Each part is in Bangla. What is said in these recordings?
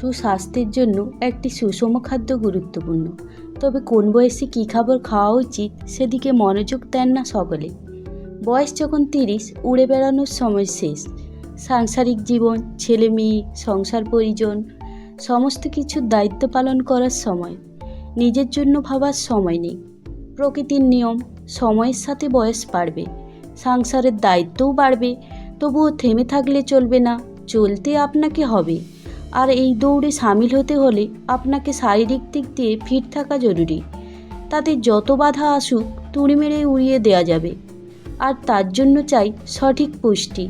সুস্বাস্থ্যের জন্য একটি সুষম খাদ্য গুরুত্বপূর্ণ। তবে কোন বয়সে কী খাবার খাওয়া উচিত সেদিকে মনোযোগ দেন না সকলে। বয়স যখন তিরিশ, উড়ে বেড়ানোর সময় শেষ। সাংসারিক জীবন ছেলে মেয়ে সংসার পরিজন, সমস্ত কিছুর দায়িত্ব পালন করার সময়। নিজের জন্য ভাবার সময় নেই। প্রকৃতির নিয়ম, সময়ের সাথে বয়স বাড়বে। সংসারের দায়িত্বও বাড়বে, তবুও থেমে থাকলে চলবে না, চলতে আপনাকে হবে। আর এই দৌড়ে সামিল হতে হলে আপনাকে শারীরিক দিক দিয়ে ফিট থাকা জরুরি। তাতে যত বাধা আসুক, তুড়ি মেরে উড়িয়ে দেওয়া যাবে। আর তার জন্য চাই সঠিক পুষ্টি।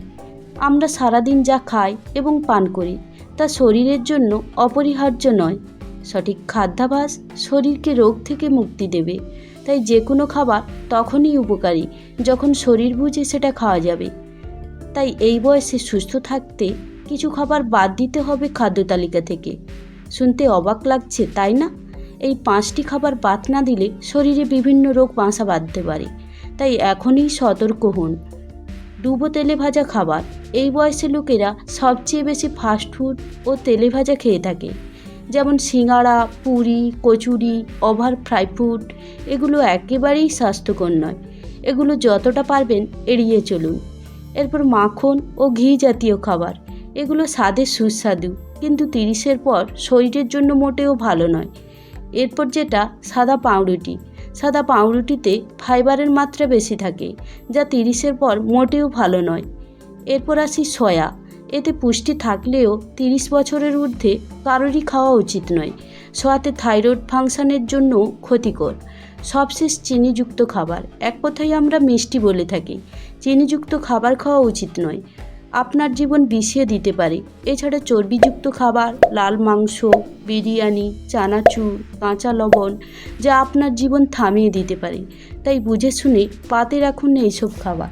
আমরা সারাদিন যা খাই এবং পান করি, তা শরীরের জন্য অপরিহার্য নয়। সঠিক খাদ্যাভাস শরীরকে রোগ থেকে মুক্তি দেবে। তাই যে কোনো খাবার তখনই উপকারী, যখন শরীর বুঝে সেটা খাওয়া যাবে। তাই এই বয়সে সুস্থ থাকতে কিছু খাবার বাদ দিতে হবে খাদ্য তালিকা থেকে। শুনতে অবাক লাগছে, তাই না? এই পাঁচটি খাবার বাদ না দিলে শরীরে বিভিন্ন রোগ বাসা বাঁধতে পারে। তাই এখনই সতর্ক হন। ডুবো তেলে ভাজা খাবার। এই বয়সে লোকেরা সবচেয়ে বেশি ফাস্টফুড ও তেলে ভাজা খেয়ে থাকে। যেমন singara, puri, kachori over fry food এগুলো একেবারেই স্বাস্থ্যকর নয়। এগুলো যতটা পারবেন এড়িয়ে চলুন। এরপর মাখন ও ঘি জাতীয় খাবার। এগুলো স্বাদে সুস্বাদু, কিন্তু তিরিশের পর শরীরের জন্য মোটেও ভালো নয়। এরপর যেটা, সাদা পাউরুটি। সাদা পাউরুটিতে ফাইবারের মাত্রা বেশি থাকে, যা তিরিশের পর মোটেও ভালো নয়। এরপর আসি সয়া। এতে পুষ্টি থাকলেও তিরিশ বছরের ঊর্ধ্বে কারোরই খাওয়া উচিত নয়। সয়াতে থাইরয়েড ফাংশনের জন্য ক্ষতিকর। সবশেষ চিনিযুক্ত খাবার। এক কথায় আমরা মিষ্টি বলে থাকি। চিনিযুক্ত খাবার খাওয়া উচিত নয়। আপনার জীবন বিষিয়ে দিতে পারে। এছাড়া চর্বিযুক্ত খাবার, লাল মাংস, বিরিয়ানি, চানাচুর, কাঁচা লবণ, যা আপনার জীবন থামিয়ে দিতে পারে। তাই বুঝে শুনে পাতে রাখুন এইসব খাবার।